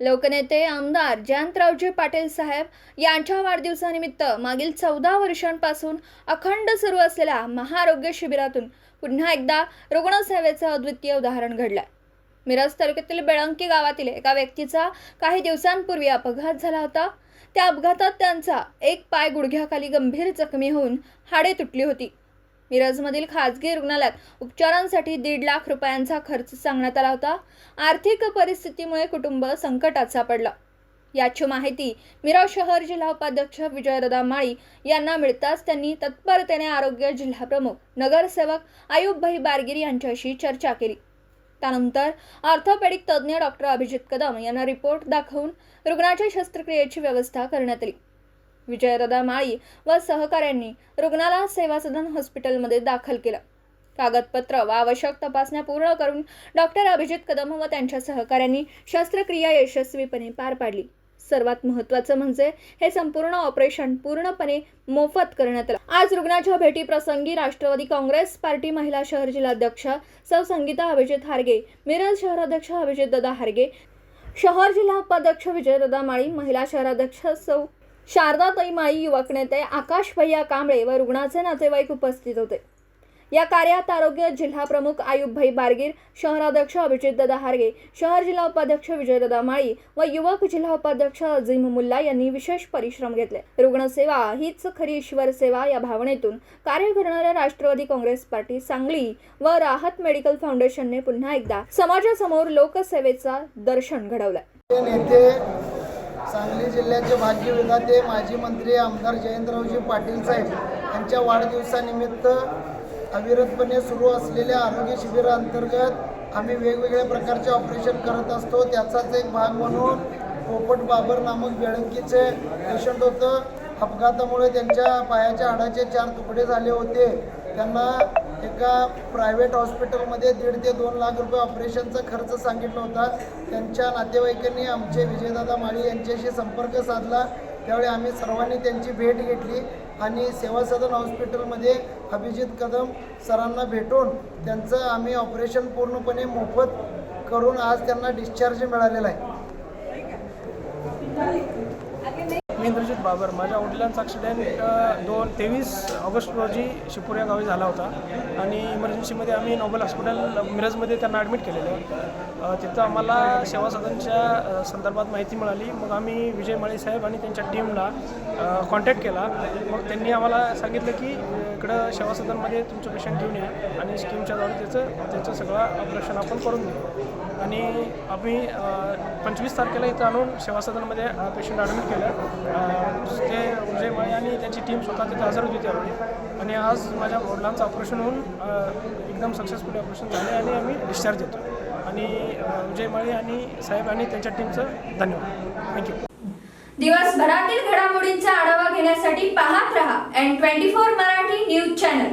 लोकनेते आमदार जयंतरावजी पाटील साहेब यांच्या वाढदिवसानिमित्त मागील चौदा वर्षांपासून अखंड सुरू असलेल्या महाआरोग्य शिबिरातून पुन्हा एकदा रुग्णसेवेचं अद्वितीय उदाहरण घडलंय. मिरज तालुक्यातील बेळंकी गावातील एका व्यक्तीचा काही दिवसांपूर्वी अपघात झाला होता. त्या अपघातात त्यांचा एक पाय गुडघ्याखाली गंभीर जखमी होऊन हाडे तुटली होती. मिरजमधील खाजगी रुग्णालयात उपचारांसाठी दीड लाख रुपयांचा खर्च सांगण्यात आला होता. आर्थिक परिस्थितीमुळे कुटुंब संकटात सापडलं. याची माहिती मिरज शहर जिल्हा उपाध्यक्ष विजयदादा माळी यांना मिळताच त्यांनी तत्परतेने आरोग्य जिल्हाप्रमुख नगरसेवक आयुबभाई बारगिरी यांच्याशी चर्चा केली. त्यानंतर ऑर्थोपेडिक तज्ज्ञ डॉक्टर अभिजित कदम यांना रिपोर्ट दाखवून रुग्णाच्या शस्त्रक्रियेची व्यवस्था करण्यात आली. विजयरदा माळी व सहकाऱ्यांनी रुग्णाला सेवा सदन हॉस्पिटलमध्ये दाखल केलं. कागदपत्र व आवश्यक तपासण्या पूर्ण करून डॉक्टर अभिजित कदम व त्यांच्या सहकाऱ्यांनी शस्त्रक्रिया यशस्वीपणे पार पाडली. सर्वात महत्त्वाचं म्हणजे हे संपूर्ण ऑपरेशन पूर्णपणे मोफत करण्यात आलं. आज रुग्णाच्या भेटीप्रसंगी राष्ट्रवादी काँग्रेस पार्टी महिला शहर जिल्हाध्यक्ष सौ संगीता अभिजित हारगे मिरज शहराध्यक्ष अभिजित दादा हारगे शहर जिल्हा उपाध्यक्ष विजयदादा माळी महिला शहराध्यक्ष सौ शारदाताई तैमाई युवक नेते आकाश भैया कांबळे व रुग्णाचे नातेवाईक उपस्थित होते. या कार्यात आरोग्य जिल्हा प्रमुख आयुबभाई बारगीर शहराध्यक्ष अभिजितदादा हारगे शहर जिल्हा उपाध्यक्ष विजयदादा माळी व युवक जिल्हा उपाध्यक्ष अझीम मुल्ला यांनी विशेष परिश्रम घेतले. रुग्णसेवा हीच खरी ईश्वर सेवा या भावनेतून कार्य करणाऱ्या राष्ट्रवादी काँग्रेस पार्टी सांगली व राहत मेडिकल फाउंडेशनने पुन्हा एकदा समाजासमोर लोकसेवेचा दर्शन घडवलं नेते जिल्ह्याचे भाग्य विधाते माजी मंत्री आमदार जयंतरावजी पाटील साहेब यांच्या वाढदिवसानिमित्त अविरतपणे सुरू असलेल्या आरोग्य शिबिराअंतर्गत आम्ही वेगवेगळ्या प्रकारचे ऑपरेशन करत असतो. त्याचाच एक भाग म्हणून पोपट बाबर नामक बेळंकीचे पेशंट होतं. अपघातामुळे त्यांच्या पायाच्या हाडाचे चार तुकडे झाले होते. त्यांना एका प्रायव्हेट हॉस्पिटलमध्ये दीड ते दोन लाख रुपये ऑपरेशनचा खर्च सांगितला होता. त्यांच्या नातेवाईकांनी आमचे विजयदादा माळी यांच्याशी संपर्क साधला. त्यावेळी आम्ही सर्वांनी त्यांची भेट घेतली आणि सेवा सदन हॉस्पिटलमध्ये अभिजित कदम सरांना भेटून त्यांचं आम्ही ऑपरेशन पूर्णपणे मोफत करून आज त्यांना डिस्चार्ज मिळालेला आहे. मी बाबर. माझ्या वडिलांचा ॲक्सिडेंट दोन तेवीस ऑगस्ट रोजी शिपूर या गावी झाला होता. आणि इमर्जन्सीमध्ये आम्ही नोबल हॉस्पिटल मिरजमध्ये त्यांना ॲडमिट केलेलं. तिथं आम्हाला सेवा सदनच्या संदर्भात माहिती मिळाली. मग आम्ही विजय माळी साहेब आणि त्यांच्या टीमला कॉन्टॅक्ट केला. मग त्यांनी आम्हाला सांगितलं की इकडं सेवा सदनमध्ये तुमचं पेशंट घेऊन या आणि स्कीमच्याद्वारे त्याचं त्याचं सगळं ऑपरेशन आपण करून देऊ. आणि आम्ही पंचवीस तारखेला इथं आणून सेवा सदनमध्ये पेशंट ॲडमिट केलं. ते विजय माळी आणि त्यांची टीम स्वतः तिथे हजर होती त्यावेळी. आणि आज माझ्या वडिलांचं ऑपरेशन होऊन एकदम सक्सेसफुली ऑपरेशन झाले आणि आम्ही डिस्चार्ज देतो आणि अ, माळी आणि साहेब आणि त्यांच्या टीमचं धन्यवाद. थँक्यू दिवसभरातील घडामोडींचा आढावा घेण्यासाठी पाहत रहा N twenty four Marathi news channel